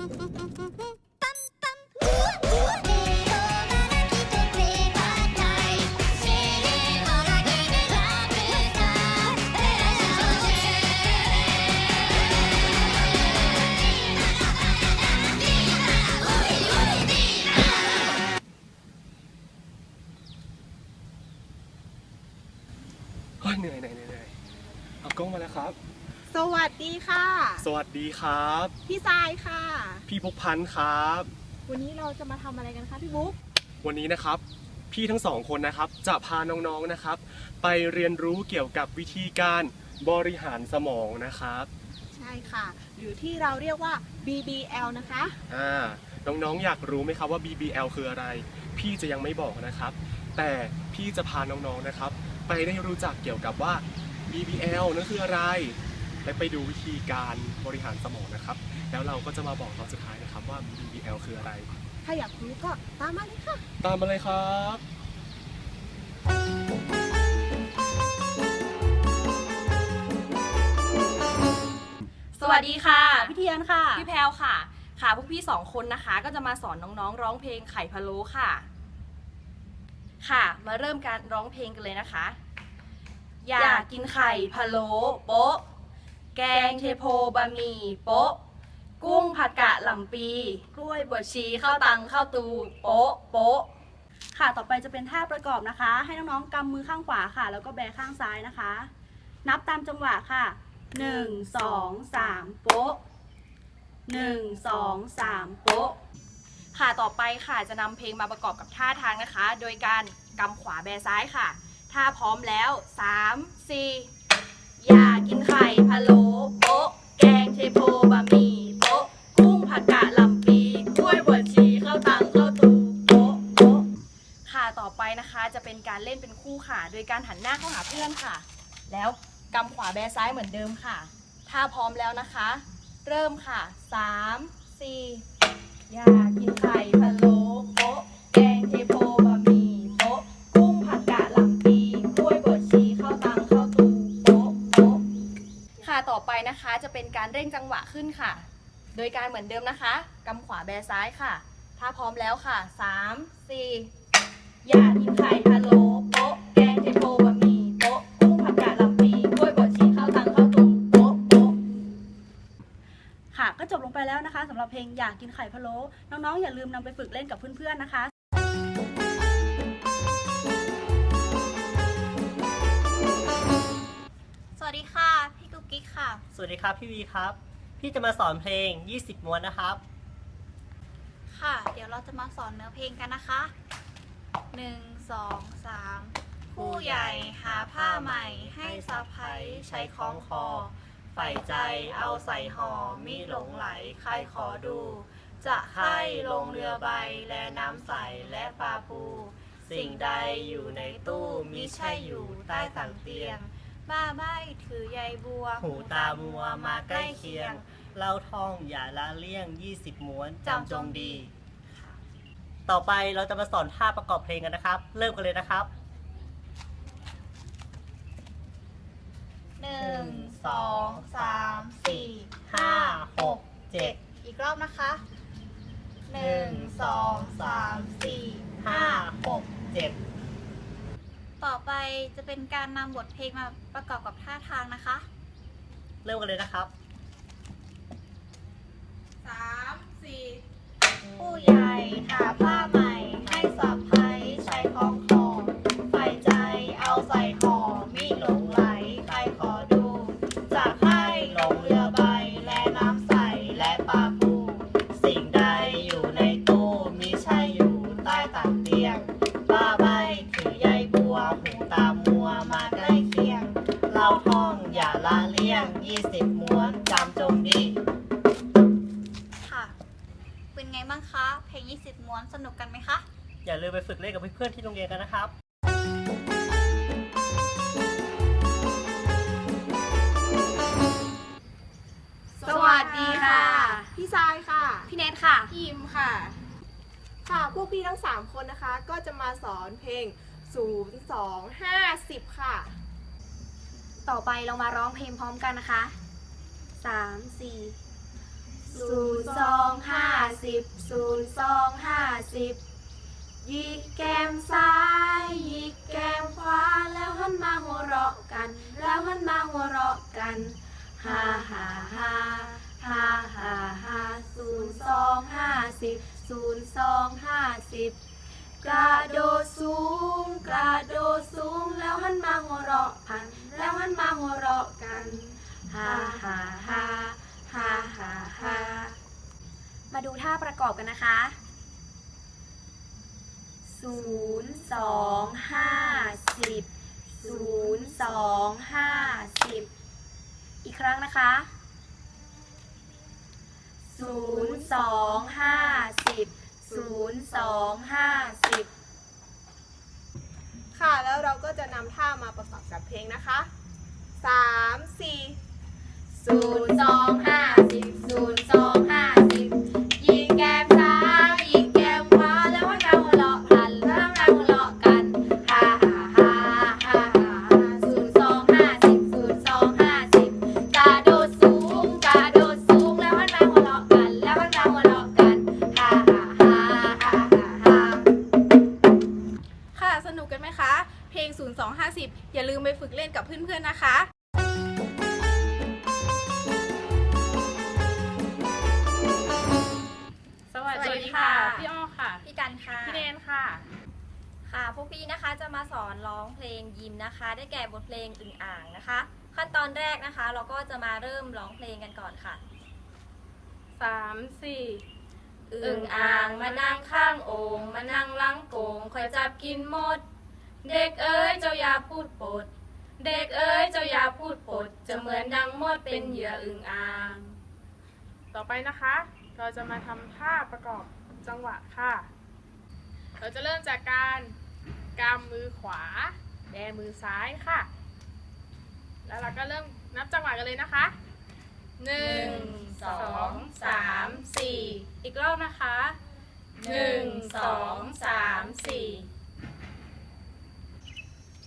เฮ้ยเหนื่อยเหนื่อยเหนื่อยเหนื่อยเอากล้องมาแล้วครับ สวัสดีค่ะ สวัสดีครับ พี่ทรายค่ะ พี่พกพันธ์ครับ วันนี้เราจะมาทำอะไรกันคะพี่บุ๊กวันนี้นะครับ พี่ทั้งสองคนนะครับ จะพาน้องๆนะครับ ไปเรียนรู้เกี่ยวกับวิธีการบริหารสมองนะครับใช่ค่ะ หรือที่เราเรียกว่า BBL นะคะ อ่าน้องๆอยากรู้ไหมครับว่า BBL คืออะไร พี่จะยังไม่บอกนะครับ แต่พี่จะพาน้องๆนะครับ ไปได้รู้จักเกี่ยวกับว่า BBL นั่นคืออะไร และไปดูวิธีการบริหารสมองนะครับ แล้วเราก็จะมาบอกตอนสุดท้ายนะครับว่า BBL คืออะไร ถ้าอยากรู้ก็ตามมาเลยค่ะ ตามมาเลยครับ สวัสดีค่ะ พี่เทียนค่ะ พี่แพลวค่ะ ค่ะพวกพี่สองคนนะคะ ก็จะมาสอนน้องๆ ร้องเพลงไข่พะโล้ค่ะ ค่ะ มาเริ่มการร้องเพลงกันเลยนะคะ อยากกินไข่พะโล้โป๊ะ แกงเทโพบะหมี่โป๊ะ กุ้งผัดกะหล่ำปี กล้วยบวชชีข้าวตังข้าวตูโป๊ะโป๊ะค่ะต่อไปจะเป็นท่าประกอบนะคะ ให้น้องๆกำมือข้างขวาค่ะ แล้วก็แบข้างซ้ายนะคะ นับตามจังหวะค่ะ 1 2 3 โป๊ะ 1 2 3 โป๊ะ ค่ะต่อไปค่ะจะนำเพลงมาประกอบกับท่าทางนะคะ โดยการกำขวาแบซ้ายค่ะ ถ้าพร้อมแล้ว 3 4 อยากกินไข่พะโล แล้วกำขวาแบซ้ายเหมือนเดิมค่ะ ถ้าพร้อมแล้วนะคะ เริ่มค่ะ3 4อยากกินไข่พะโล้โป๊ะแกงเทโพบะหมี่โป๊ะกุ้งผัดกะหล่ำปีกล้วยบวชชีข้าวตังข้าวตูโป๊ะโป๊ะค่ะต่อไปนะคะจะเป็นการเร่งจังหวะขึ้นค่ะ โดยการเหมือนเดิมนะคะกำขวาแบซ้ายค่ะ ถ้าพร้อมแล้วค่ะ3 4อยากกินไข่ เพลงอยากกินไข่พะโล้น้องๆ อย่าลืมนำไปฝึกเล่นกับเพื่อนๆนะคะสวัสดีค่ะ พี่กุ๊กกิ๊กค่ะ สวัสดีครับพี่วีครับ พี่จะมาสอนเพลง 20 ม้วนนะครับ ค่ะ เดี๋ยวเราจะมาสอนเนื้อเพลงกันนะคะ 1 2 3 ผู้ใหญ่หาผ้าใหม่ ให้สะพ้ยใช้คล้องคอ ใฝ่ใจเอาใส่ห่อมีหลงไหลใครขอดู จะให้ลงเรือใบและน้ำใสและปลาปู สิ่งใดอยู่ในตู้มิใช่อยู่ใต้ต่างเตียง บ้าใบถือใยบัว หูตามัวมาใกล้เคียง เล่าท่องอย่าละเลี่ยง 20 ม้วนจำจงดี ต่อไปเราจะมาสอนท่าประกอบเพลงกันนะครับ เริ่มกันเลยนะครับ นึ่งสองสามสี่ห้าหกเจ็ดอีกรอบนะคะหนึ่งสองสามสี่ห้าหกเจ็ดต่อไปจะเป็นการนำบทเพลงมาประกอบกับท่าทางนะคะ เริ่มกันเลยนะครับสามสี่ผู้ใหญ่หาผ้าใหม่ ลี่ยง20ม้วนจำจงดี ค่ะ เป็นไงบ้างคะ เพลง 20 ม้วนสนุกกันไหมคะ อย่าลืมไปฝึกเล่นกับเพื่อนๆที่โรงเรียนกันนะครับ สวัสดีค่ะ พี่ทรายค่ะ พี่เนทค่ะ พี่ยิมค่ะ ค่ะพวกพี่ทั้ง 3 คนนะคะ ก็จะมาสอนเพลง 0 2 5 10ค่ะ ต่อไปเรามาร้องเพลงพร้อมกันนะคะ3 4 0 2 5สิบศูนย์สองห้าสิบหยิกแก้มซ้ายหยิกแก้มขวาแล้วหันมาหัวเราะกัน แล้วหันมาหัวเราะกันฮ่าฮ่าฮ่าฮ่าฮ่าฮ่าศูนย์สองห้าสิบศูนย์สองห้าสิบ กระโดดสูง กระโดดสูง แล้วหันมาหัวเราะพัน แล้วหันมาหัวเราะกันฮ่าฮ่าฮ่าฮ่าฮ่าฮ่ามาดูท่าประกอบกันนะคะศูนย์สองห้าสิบศูนย์สองห้าสิบอีกครั้งนะคะศูนย์สองห้าสิบ ศูนย์สองห้าสิบค่ะ แล้วเราก็จะนำท่ามาประกอบกับเพลงนะคะสามสี่ศูนย์สองห้า ค่ะ พวกพี่นะคะจะมาสอนร้องเพลงยิมนะคะ ได้แก่บทเพลงอึ่งอ่างนะคะ ขั้นตอนแรกนะคะ เราก็จะมาเริ่มร้องเพลงกันก่อนค่ะ สามสี่อึ่งอ่างมานั่งข้างโอ่งมานั่งล้างโกงคอยจับกินหมด เด็กเอ้ยเจ้าอย่าพูดปด เด็กเอ้ยเจ้าอย่าพูดปด จะเหมือนดังมดเป็นเหยื่ออึ่งอ่าง ต่อไปนะคะ เราจะมาทำท่าประกอบจังหวะค่ะ เราจะเริ่มจากการ กำมือขวา แบมือซ้ายค่ะ แล้วเราก็เริ่มนับจังหวะกันเลยนะคะหนึ่งสองสามสี่อีกรอบนะคะหนึ่งสองสามสี่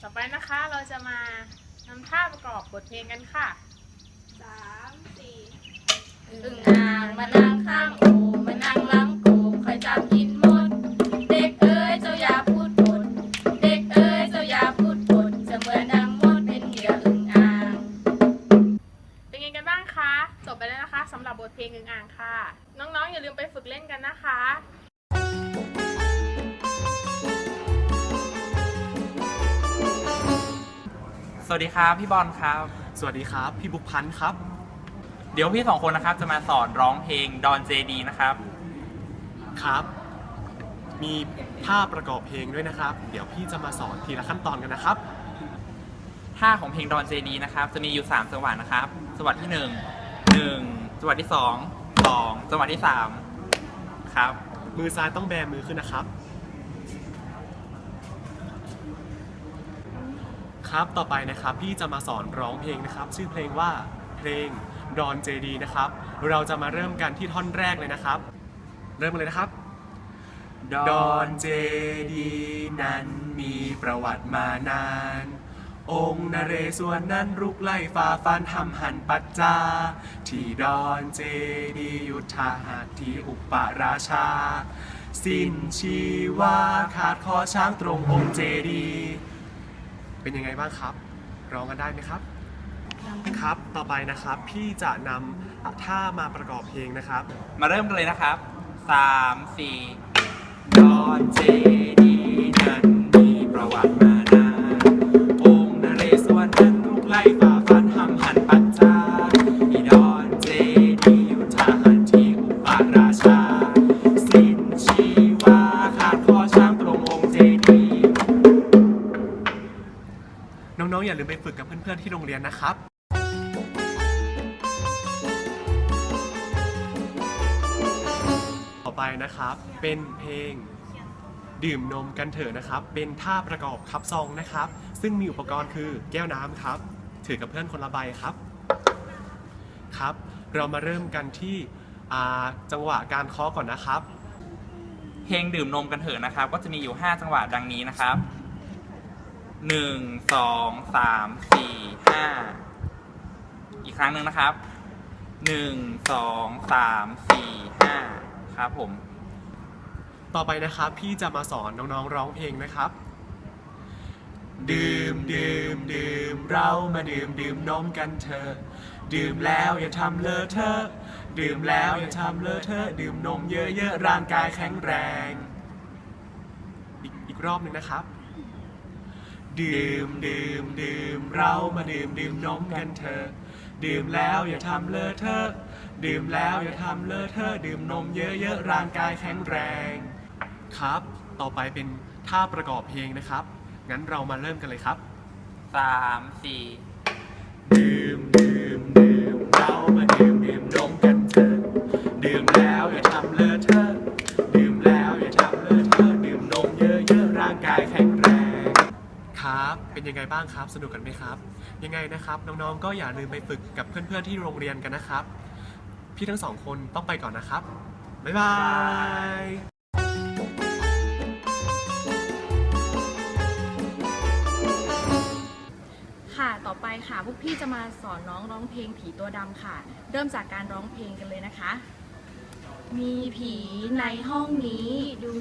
ต่อไปนะคะเราจะมาทำท่าประกอบบทเพลงกันค่ะสามสี่อึ่งอ่างมานั่งข้างโอ่งมานั่งล้า สวัสดีครับพี่บอลครับ สวัสดีครับ พี่บุกพันธ์ครับ เดี๋ยวพี่สองคนนะครับจะมาสอนร้องเพลงดอนเจดีนะครับ ครับ มีท่าประกอบเพลงด้วยนะครับ เดี๋ยวพี่จะมาสอนทีละขั้นตอนกันนะครับ ท่าของเพลงดอนเจดีนะครับ จะมีอยู่3จังหวะนะครับจังหวะที่ 1 1จังหวะที่ 2 2จังหวะที่ 3 ครับ มือซ้ายต้องแบมือขึ้นนะครับ ครับต่อไปนะครับพี่จะมาสอนร้องเพลงนะครับ ชื่อเพลงว่าเพลงดอนเจดีนะครับ เราจะมาเริ่มกันที่ท่อนแรกเลยนะครับ เริ่มเลยนะครับ ดอนเจดีนั้นมีประวัติมานาน องค์นเรศวรนั้นรุกไล่ฝ่าฟันทำหันปัจจา ที่ดอนเจดียุทธาหารที่อุปราชา สิ้นชีวาขาดคอช้างตรงองค์เจดี เป็นยังไงบ้างครับ ร้องกันได้ไหมครับครับ ต่อไปนะครับพี่จะนำท่ามาประกอบเพลงนะครับ มาเริ่มกันเลยนะครับ 3 4 ดอนเจดี นนะครับต่อไปนะครับเป็นเพลงดื่มนมกันเถอะนะครับ เป็นท่าประกอบคับซองนะครับ ซึ่งมีอุปกรณ์คือแก้วน้ำครับ ถือกับเพื่อนคนละใบครับครับ เรามาเริ่มกันที่อ่าจังหวะการเคาะก่อนนะครับ เพลงดื่มนมกันเถอะนะครับ ก็จะมีอยู่ 5 จังหวะดังนี้นะครับ 1 2 3 4 5อีกครั้งหนึ่งนะครับ1 2 3 4 5ครับผม ต่อไปนะครับ พี่จะมาสอนน้องๆร้องเพลงนะครับ ดื่มดื่มดื่มเรามาดื่มดื่มนมกันเถอะดื่มแล้วอย่าทำเลอะเทอะดื่มแล้วอย่าทำเลอะเทอะดื่มนมเยอะๆร่างกายแข็งแรง อีกอีกรอบหนึ่งนะครับ ดื่มดื่มดื่มเรามาดื่มดื่มนมกันเถอะดื่มแล้วอย่าทำเลอะเทอะดื่มแล้วอย่าทำเลอะเทอะดื่มนมเยอะๆร่างกายแข็งแรง ครับ ต่อไปเป็นท่าประกอบเพลงนะครับ งั้นเรามาเริ่มกันเลยครับสามสี่ดื่ม ยังไงบ้างครับ สนุกกันไหมครับ ยังไงนะครับน้องๆก็อย่าลืมไปฝึกกับเพื่อนๆที่โรงเรียนกันนะครับ พี่ทั้งสองคนต้องไปก่อนนะครับ บ๊ายบายค่ะ ต่อไปค่ะ พวกพี่จะมาสอนน้องร้องเพลงผีตัวดำค่ะ เริ่มจากการร้องเพลงกันเลยนะคะ มีผีในห้องนี้ ดู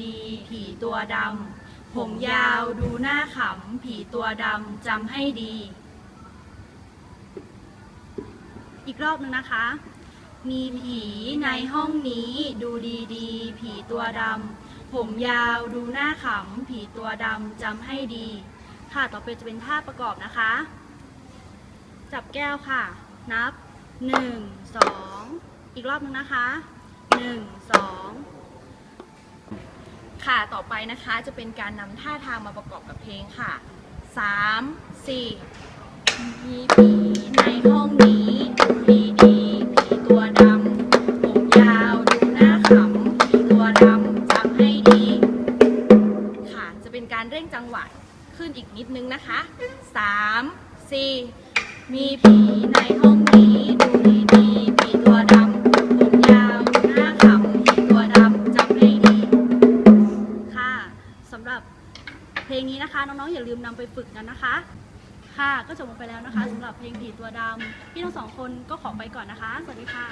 ดีๆ ผีตัวดำ ผมยาวดูหน้าขำ ผีตัวดำจำให้ดี อีกรอบหนึงนะคะ มีผีในห้องนี้ดูดีๆ ผีตัวดำผมยาวดูหน้าขำ ผีตัวดำจำให้ดี ค่ะต่อไปจะเป็นท่าประกอบนะคะ จับแก้วค่ะ นับ 1 2 อีกรอบหนึงนะคะ 1 2 ค่ะต่อไปนะคะจะเป็นการนำท่าทางมาประกอบกับเพลงค่ะ3 4มีผีในห้องนี้ดูดีดีผีตัวดำผมยาวดูหน้าขำผีตัวดำจำให้ดี ค่ะ จะเป็นการเร่งจังหวะขึ้นอีกนิดนึงนะคะ3 4มีผีใน สำหรับเพลงนี้นะคะ น้องๆอย่าลืมนำไปฝึกกันนะคะ ค่ะก็จบลงไปแล้วนะคะสำหรับเพลงผีตัวดำพี่ทั้งสองคนก็ขอไปก่อนนะคะ สวัสดีค่ะ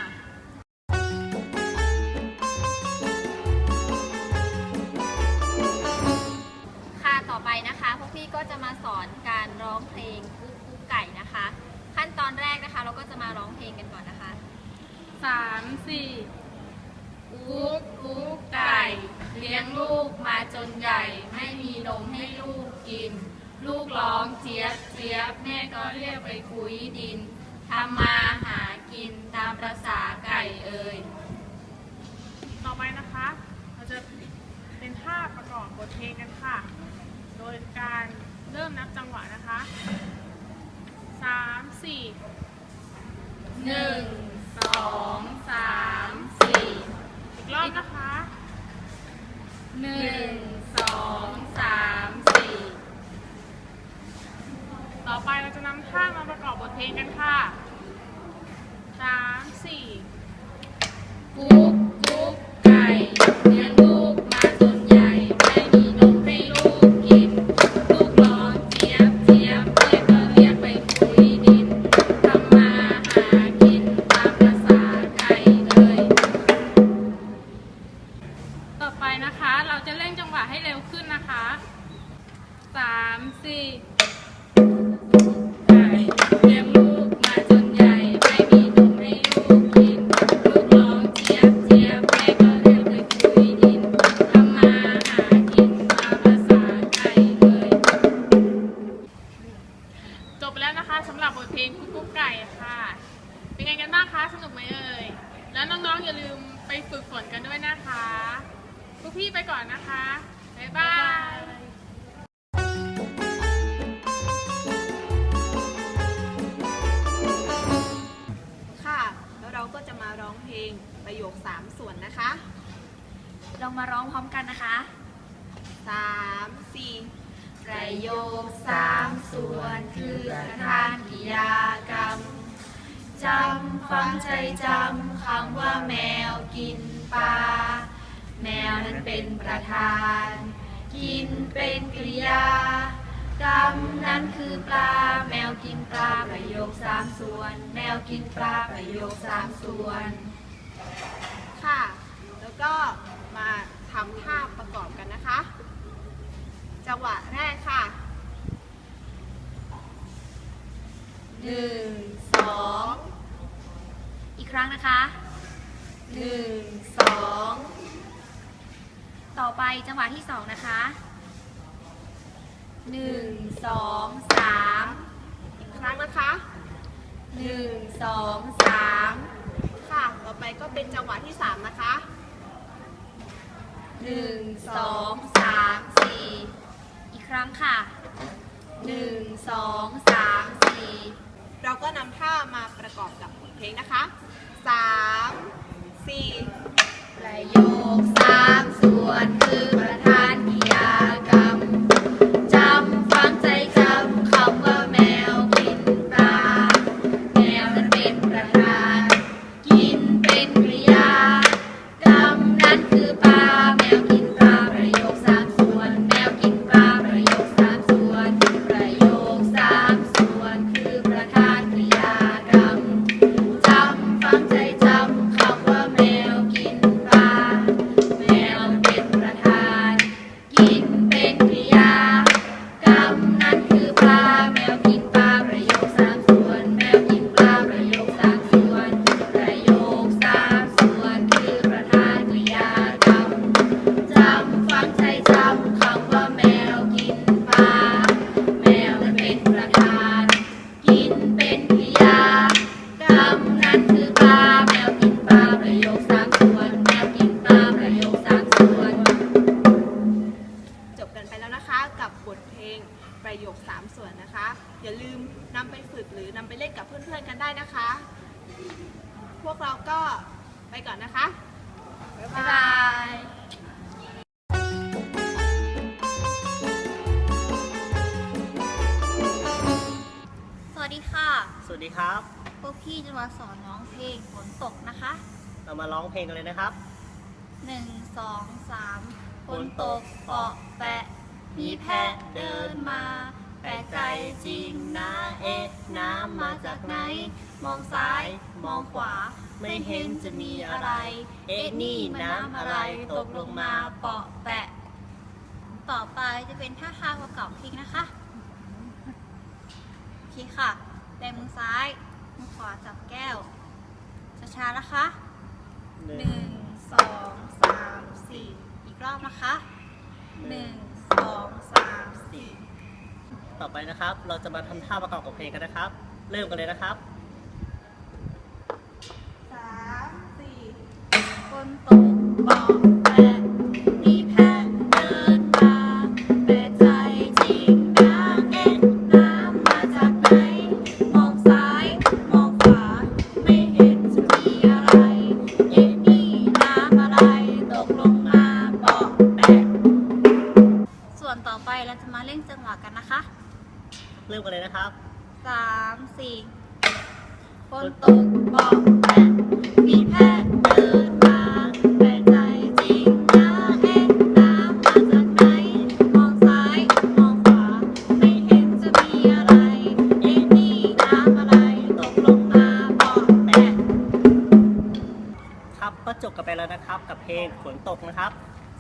ค่ะต่อไปนะคะ พวกพี่ก็จะมาสอนการร้องเพลงกุ๊กกุ๊กไก่นะคะ ขั้นตอนแรกนะคะ เราก็จะมาร้องเพลงกันก่อนนะคะสามสี่ กุ๊กกุ๊กไก่เลี้ยงลูกมาจนใหญ่ ไม่มีนมให้ลูกกิน ลูกร้องเจี๊ยบเจี๊ยบแม่ก็เรียกไปคุยดินทำมาหากินตามประษาไก่เอ่ยต่อไปนะคะ เราจะเป็นท่าประกอบบทเพลงกันค่ะ โดยการเริ่มนับจังหวะนะคะสามสี่หนึ่งสองสามสี่อีก รอบนะคะหนึ่งสองสามสี่ต่อไปเราจะนำท่ามาประกอบบทเพลงกันค่ะสามสี่ปุ๊บ ฝึกฝนกันด้วยนะคะพวกพี่ไปก่อนนะคะ บ๊ายบายค่ะแล้วเราก็จะมาร้องเพลงประโยค 3 ส่วนนะคะเรามาร้องพร้อมกันนะคะ 3 4 ประโยค 3 ส่วนคือประธานกิยากรรมจำฟังใจจำคำว่าแมวกิน ปลา แมวนั้นเป็นประธาน กินเป็นกริยากรรมนั้นคือปลา แมวกินปลาประโยคสามส่วน แมวกินปลาประโยคสามส่วน ค่ะ แล้วก็มาทำท่าประกอบกันนะคะ จังหวะแรกค่ะหนึ่งสองอีกครั้งนะคะ หนึ่งสองต่อไปจังหวะที่สองนะคะหนึ่งสองสามอีกครั้งนะคะหนึ่งสองสามค่ะ ต่อไปก็เป็นจังหวะที่สามนะคะหนึ่งสองสามสี่อีกครั้งค่ะหนึ่งสองสามสี่เราก็นำท่ามาประกอบกับบทเพลงนะคะสาม สี่ประโยคสามส่วนคือประธาน ประโยคสามส่วนนะคะ อย่าลืมนำไปฝึกหรือนำไปเล่นกับเพื่อนๆกันได้นะคะ พวกเราก็ไปก่อนนะคะ บ๊ายบ๊ายบาบายยสวัสดีค่ะ สวัสดีครับ พวกพี่จะมาสอนน้องเพลงฝนตกนะคะ เรามาร้องเพลงกันเลยนะครับ หนึ่ง สอง สามฝฝนนตตกกเปาะแปะ มีแพะเดินมา แปลกใจจริงนะเอ๊ะน้ำมาจากไหน มองซ้ายมองขวา ไม่เห็นจะมีอะไร เอ๊ะนี่น้ำอะไรตกลงมาเปาะแปะ ต่อไปจะเป็นท่าทางประกอบพลงนะคะโอเคค่ะแบมือซ้ายมือขวาจับแก้วช้าๆนะคะหนึ่งสองสามสี่อีกรอบนะคะหนึ่ง องสามสี่ต่อไปนะครับ เราจะมาทำท่าประกอบกับเพลงกันนะครับ เริ่มกันเลยนะครับสามสี่คนตกเปา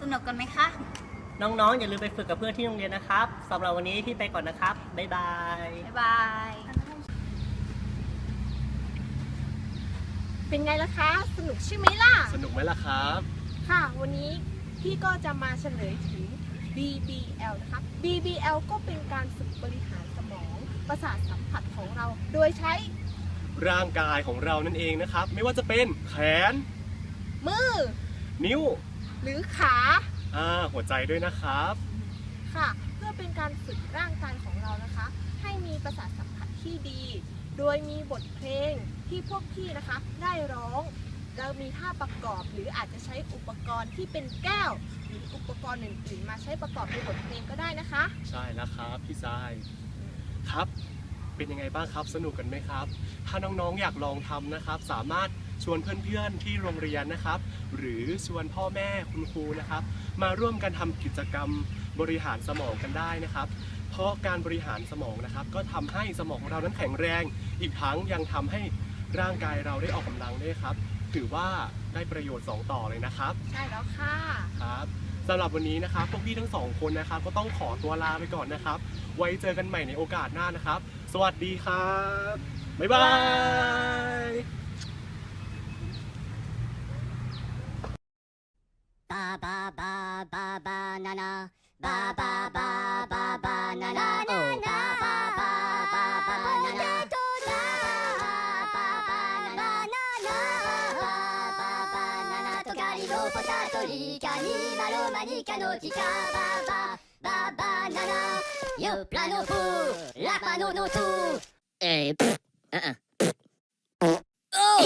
สนุกกันไหมคะ น้องๆ อย่าลืมไปฝึกกับเพื่อนที่โรงเรียนนะครับสำหรับวันนี้พี่ไปก่อนนะครับ บ๊ายบาย บ๊ายบาย เป็นไงล่ะคะ สนุกใช่ไหมล่ะ สนุกไหมล่ะครับ ค่ะ วันนี้พี่ก็จะมาเฉลยถึง BBL นะคะ BBL ก็เป็นการฝึกบริหารสมองประสาทสัมผัสของเรา โดยใช้ร่างกายของเรานั่นเองนะครับ ไม่ว่าจะเป็นแขน มือ นิ้ว หรือขาอ่าหัวใจด้วยนะครับ ค่ะ เพื่อเป็นการฝึกร่างกายของเรานะคะ ให้มีประสาทสัมผัสที่ดี โดยมีบทเพลงที่พวกพี่นะคะ ได้ร้องเรามีท่าประกอบหรืออาจจะใช้อุปกรณ์ที่เป็นแก้ว หรืออุปกรณ์อื่นๆ มาใช้ประกอบในบทเพลงก็ได้นะคะ ใช่แล้วครับพี่ทรายครับ เป็นยังไงบ้างครับสนุกกันไหมครับ ถ้าน้องๆอยากลองทำนะครับ สามารถ ชวนเพื่อนๆที่โรงเรียนนะครับ หรือชวนพ่อแม่คุณครูนะครับ มาร่วมกันทำกิจกรรมบริหารสมองกันได้นะครับ เพราะการบริหารสมองนะครับ ก็ทำให้สมองของเรานั้นแข็งแรง อีกทั้งยังทำให้ร่างกายเราได้ออกกำลังด้วยครับ ถือว่าได้ประโยชน์ 2 ต่อเลยนะครับ ใช่แล้วค่ะครับสำหรับวันนี้นะครับพวกพี่ทั้งสองคนนะครับ ก็ต้องขอตัวลาไปก่อนนะครับ ไว้เจอกันใหม่ในโอกาสหน้านะครับ สวัสดีครับ บ๊ายบาย ba ba ba ba ba na na ba ba ba ba ba na na oh ba ba ba ba ba na na Potatonica, ni malomanica, nautica, ba ba ba banana, yo plano four, la mano no tout. Eh, un, un. Oh,